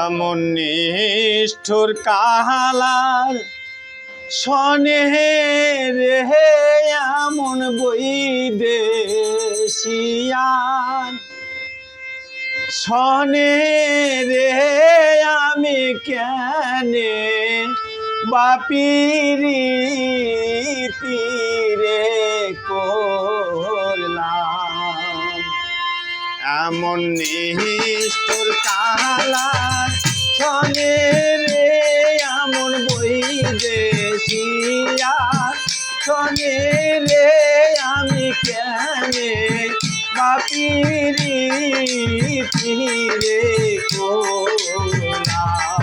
এমন নিষ্ঠুর কাহালার শনে রে এমন বই দেশিয়ান শনে রে আমি কেনে বাপিরি তীরে করলাম এমন নিষ্ঠুর কালা শনে রে, এমন বই দেশিয়া শনে রে, আমি কেনে বাপিরি পিরে করলাম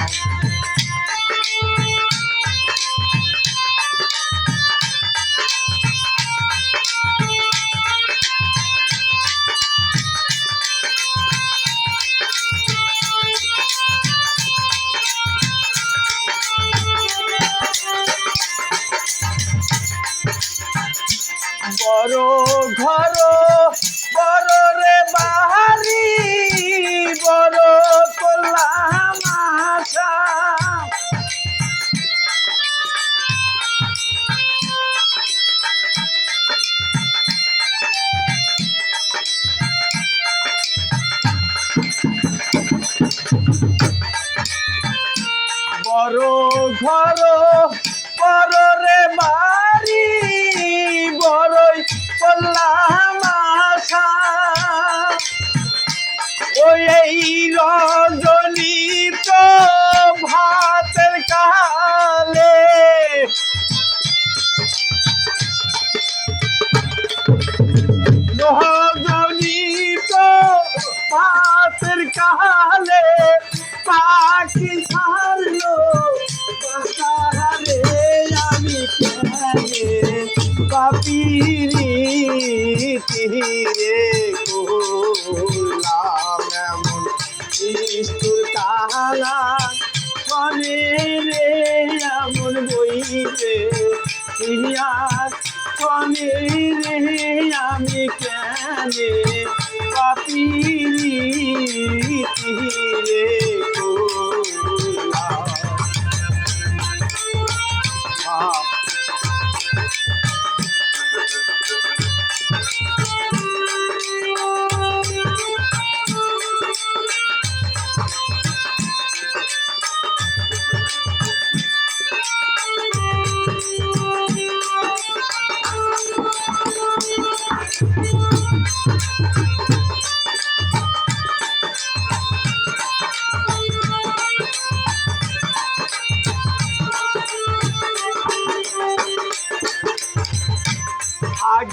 বড় ঘর বড় বাহারি বড় করলাম আশা বড় ঘর বড় বাড়ি কালে পাখি ছাড়লো। বাসারে আমি কেনে বাপিরি তীরে কালা বইতে ইহার মনে রে আমি কেন বাপিরি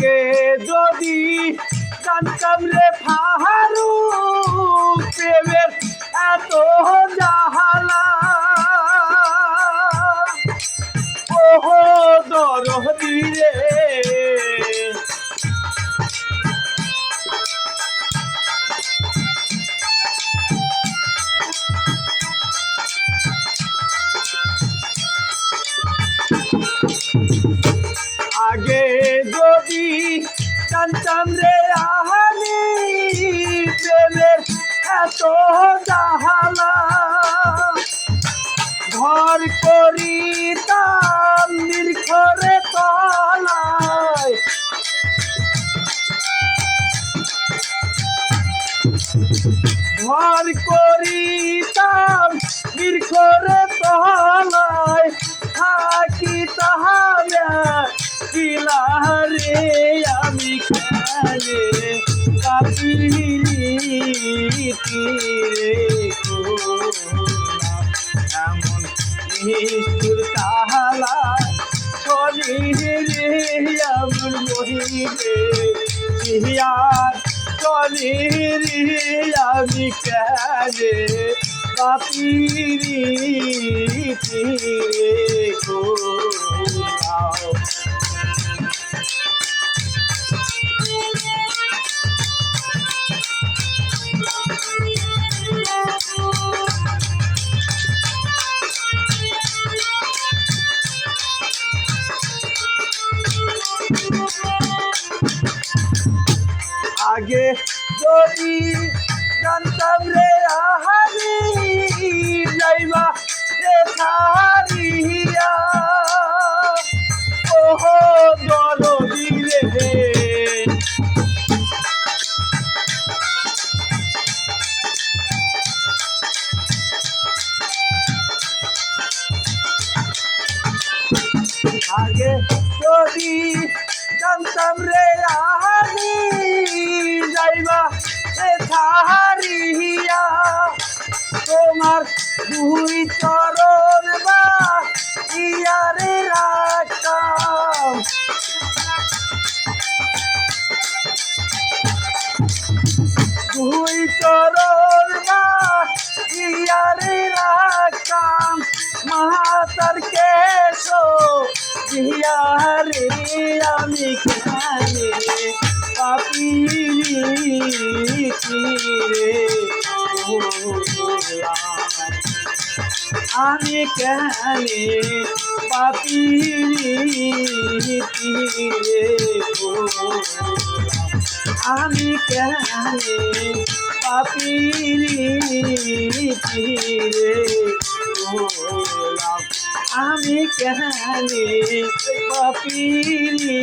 আগে যদি জানতাম রে ফাহারু প্রেমের এত জানতাম রে আহানি প্রেমের এত জাহালা ঘর করিতাম নির্ঘরে তলায়। ঘর করিতাম নির্ঘরে তলায়। নিষ্ঠুর কাহালা এমন মহিলে সিহিয়ার আমি কেনে? কাপিরি তিরে করলাম লাগে যদি জানতাম রে আহারি যাইবা রে সারিয়া তোমার দুই চরণ বা ইয়ারে রাখতাম। দুই চরণ বা ইয়ারে রাখতাম। মাতার কেশ ইয়ারে আমি খানে পাপিরি আমি কেনে পাপিরে আমি কেনে পাপিরে আমি কেনে পাপিরে